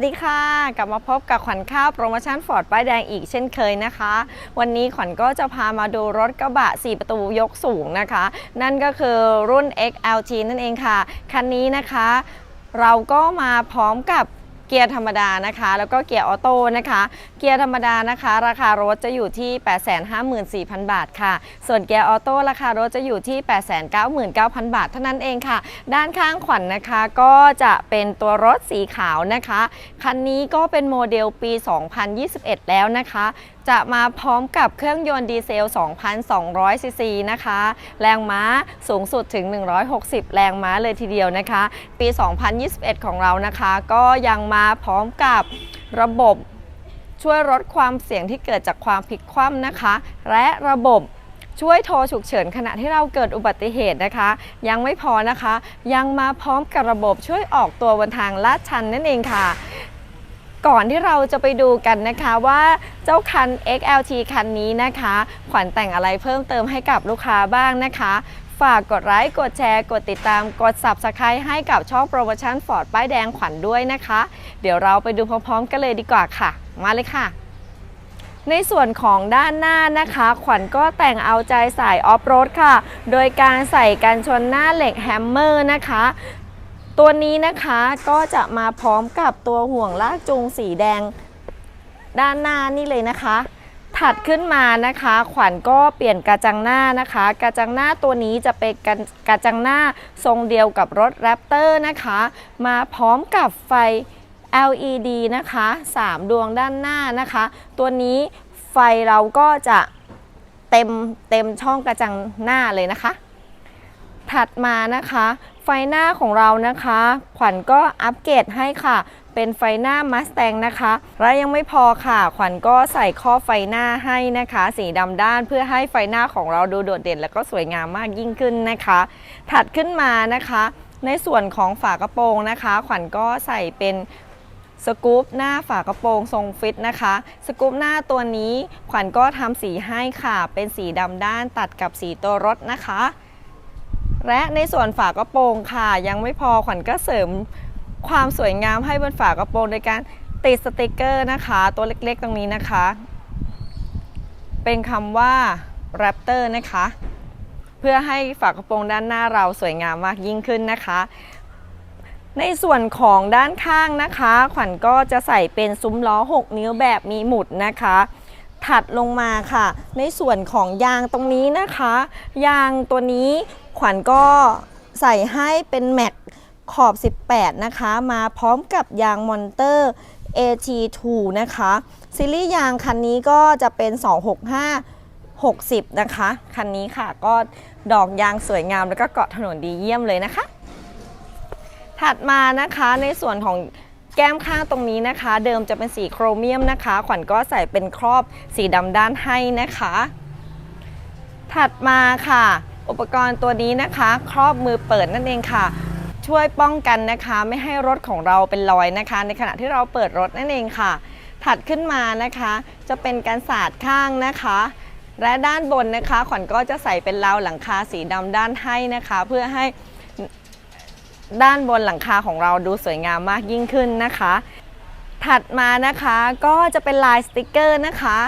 วัสดีค่ะ กลับมาพบกับขวัญข้าวโปรโมชั่นฟอร์ดป้ายแดงอีกเช่นเคยนะคะ วันนี้ขวัญก็จะพามาดูรถกระบะ 4 ประตูยกสูงนะคะ นั่นก็คือรุ่น XLT นั่นเองค่ะ คันนี้นะคะ เราก็มาพร้อมกับ เกียร์ธรรมดานะคะ แล้วก็เกียร์ออโต้นะคะ เกียร์ธรรมดานะคะ ราคารถจะอยู่ที่ 854,000 บาทค่ะ ส่วนเกียร์ออโต้ราคารถจะอยู่ที่ 899,000 บาทเท่านั้นเองค่ะ ด้านข้างขวัญนะคะก็จะเป็นตัวรถสีขาวนะคะ คันนี้ก็เป็นโมเดลปี 2021 แล้วนะคะ จะมาพร้อมกับเครื่องยนต์ดีเซล 2,200 ซีซีนะคะ แรงม้าสูงสุดถึง 160 แรงม้าเลยทีเดียวนะคะ ปี 2021 ของเรานะคะ ก็ยังมาพร้อมกับระบบช่วยลดความเสี่ยงที่เกิดจากความพลิกคว่ำนะคะ และระบบช่วยโทรฉุกเฉินขณะที่เราเกิดอุบัติเหตุนะคะ ยังไม่พอนะคะ ยังมาพร้อมกับระบบช่วยออกตัวบนทางลาดชันนั่นเองค่ะ ก่อนที่เราจะไปดูกันนะคะว่าเจ้าคัน XLT คันนี้นะคะ ขวัญแต่งอะไรเพิ่มเติมให้กับลูกค้าบ้างนะคะ ฝากกดไลค์กดแชร์ กดติดตามกด Subscribe ให้กับช่องโปรโมชั่นฟอร์ดป้ายแดงขวัญด้วยนะคะ เดี๋ยวเราไปดูพร้อมๆกันเลยดีกว่าค่ะ มาเลยค่ะในส่วนของด้านหน้านะคะ ขวัญก็แต่งเอาใจสายออฟโรดค่ะ โดยการใส่กันชนหน้าเหล็กแฮมเมอร์นะคะ ตัวนี้นะคะก็จะมาพร้อมกับตัวห่วงลากจูงสีแดงด้านหน้านี่เลยนะคะ ถัดขึ้นมานะคะ ขวัญก็เปลี่ยนกระจังหน้านะคะ กระจังหน้าตัวนี้จะเป็นกระจังหน้าทรงเดียวกับรถแรปเตอร์นะคะ มาพร้อมกับไฟ LED นะคะ 3 ดวงด้านหน้านะคะ ตัวนี้ไฟเราก็จะเต็มเต็มช่องกระจังหน้าเลยนะคะ ถัดมานะคะ ไฟหน้าของเรานะคะ ขวัญก็อัปเกรดให้ค่ะ เป็นไฟหน้า Mustang นะคะ และยังไม่พอค่ะ ขวัญก็ใส่ข้อไฟหน้าให้นะคะ สีดำด้านเพื่อให้ไฟหน้าของเราดูโดดเด่น และก็สวยงามมากยิ่งขึ้นนะคะ ถัดขึ้นมานะคะ ในส่วนของฝากระโปรงนะคะ ขวัญก็ใส่เป็นสกู๊ปหน้าฝากระโปรงทรงฟิตนะคะ สกู๊ปหน้าตัวนี้ขวัญก็ทำสีให้ค่ะ เป็นสีดำด้านตัดกับสีตัวรถนะคะ และในส่วนฝากระโปรงค่ะ ยังไม่พอขวัญก็เสริมความสวยงามให้บนฝากระโปรงโดยการติดสติกเกอร์นะคะ ตัวเล็กๆตรงนี้นะคะ เป็นคำว่า Raptor นะคะ เพื่อให้ฝากระโปรงด้านหน้าเราสวยงามมากยิ่งขึ้นนะคะ ในส่วนของด้านข้างนะคะ ขวัญก็จะใส่เป็นซุ้มล้อ 6 นิ้วแบบมีหมุดนะคะ ถัดลงมาค่ะ ในส่วนของยางตรงนี้นะคะ ยางตัวนี้ ขวัญก็ใส่ให้เป็นแม็กขอบ 18 นะคะ มาพร้อมกับยางมอนเตอร์ AT2 นะคะ ซีรีส์ยางคันนี้ก็จะเป็น 265 60 นะคะ คันนี้ค่ะก็ดอกยางสวยงามแล้วก็เกาะถนนดีเยี่ยมเลยนะคะ ถัดมานะคะในส่วนของแก้มข้างตรงนี้นะคะ เดิมจะเป็นสีโครเมียมนะคะ ขวัญก็ใส่เป็นครอบสีดำด้านให้นะคะ ถัดมาค่ะ อุปกรณ์ตัวนี้นะคะ ครอบมือเปิดนั่นเองค่ะ ช่วยป้องกันนะคะ ไม่ให้รถของเราเป็นรอยนะคะ ในขณะที่เราเปิดรถนั่นเองค่ะ ถัดขึ้นมานะคะ จะเป็นการสาดข้างนะคะ และด้านบนนะคะขวัญก็จะใส่เป็นราวหลังคาสีดำด้านให้นะคะ เพื่อให้ด้านบนหลังคาของเราดูสวยงามมากยิ่งขึ้นนะคะ ถัดมานะคะก็จะเป็นลายสติกเกอร์นะคะ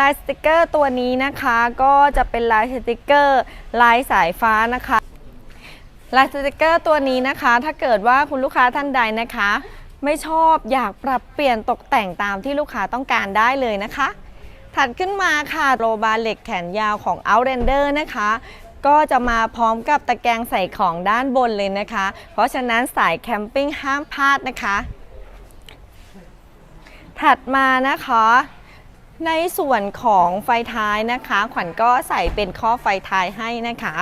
ลายสติกเกอร์ตัวนี้นะคะก็จะเป็นลายสติกเกอร์ลายสายฟ้านะคะลายสติกเกอร์ตัวนี้นะคะ ถ้าเกิดว่าคุณลูกค้าท่านใดนะคะ ไม่ชอบอยากปรับเปลี่ยนตกแต่งตามที่ลูกค้าต้องการได้เลยนะคะ ถัดขึ้นมาค่ะโรบาเหล็กแขนยาวของ Outlander นะคะก็จะมาพร้อมกับตะแกรงใส่ของด้านบนเลยนะคะ เพราะฉะนั้นสายแคมปิ้งห้ามพลาดนะคะ ถัดมานะคะ ในส่วนของไฟท้ายนะคะ ขวัญก็ใส่เป็นข้อไฟท้ายให้นะคะ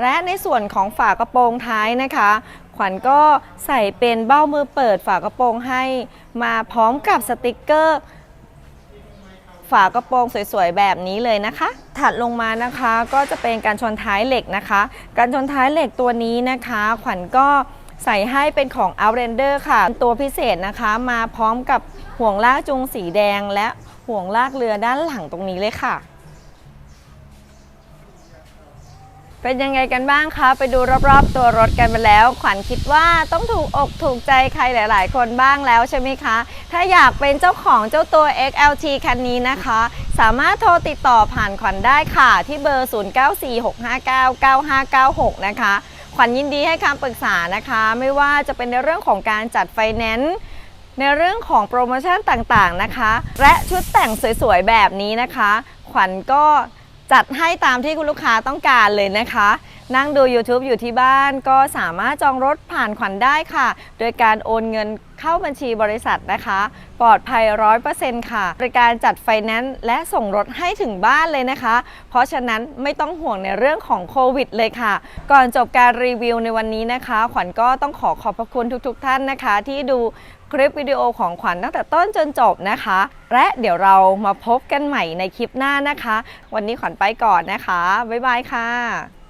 และในส่วนของฝากระโปรงท้ายนะคะ ขวัญก็ใส่เป็นเบ้ามือเปิดฝากระโปรงให้ มาพร้อมกับสติกเกอร์ ฝากระโปรงสวยๆแบบนี้เลยนะคะ ถัดลงมานะคะก็จะเป็นการชนท้ายเหล็กนะคะ การชนท้ายเหล็กตัวนี้นะคะ ขวัญก็ใส่ให้เป็นของ Outlander ค่ะ ตัวพิเศษนะคะ มาพร้อมกับห่วงลากจูงสีแดงและ ห่วงลากเรือด้านหลังตรงนี้เลยค่ะ เป็นยังไงกันบ้างคะ ไปดูรอบๆตัวรถกันไปแล้ว ขวัญคิดว่าต้องถูกอกถูกใจใครหลาย ๆ คนบ้างแล้วใช่ไหมคะ ถ้าอยากเป็นเจ้าของเจ้าตัว XLT คันนี้นะคะ สามารถโทรติดต่อผ่านขวัญได้ค่ะ ที่เบอร์ 0946599596 นะคะขวัญยินดีให้คำปรึกษานะคะ ไม่ว่าจะเป็นในเรื่องของการจัดไฟแนนซ์ ในเรื่องของโปรโมชั่นต่างๆนะคะ และชุดแต่งสวยๆแบบนี้นะคะ ขวัญก็จัดให้ตามที่คุณลูกค้าต้องการเลยนะคะ นั่งดู YouTube อยู่ที่บ้านก็สามารถจองรถผ่านขวัญได้ค่ะ โดยการโอนเงินเข้าบัญชีบริษัทนะคะ ปลอดภัย 100%ค่ะบริการจัดไฟแนนซ์และส่งรถให้ถึงบ้านเลยนะคะ เพราะฉะนั้นไม่ต้องห่วงในเรื่องของโควิดเลยค่ะ ก่อนจบการรีวิวในวันนี้นะคะ ขวัญก็ต้องขอขอบพระคุณทุกๆ ท่านนะคะ ที่ดู คลิปวิดีโอของขวัญตั้งแต่ต้นจนจบนะคะ และเดี๋ยวเรามาพบกันใหม่ในคลิปหน้านะคะ วันนี้ขวัญไปก่อนนะคะ บ๊ายบายค่ะ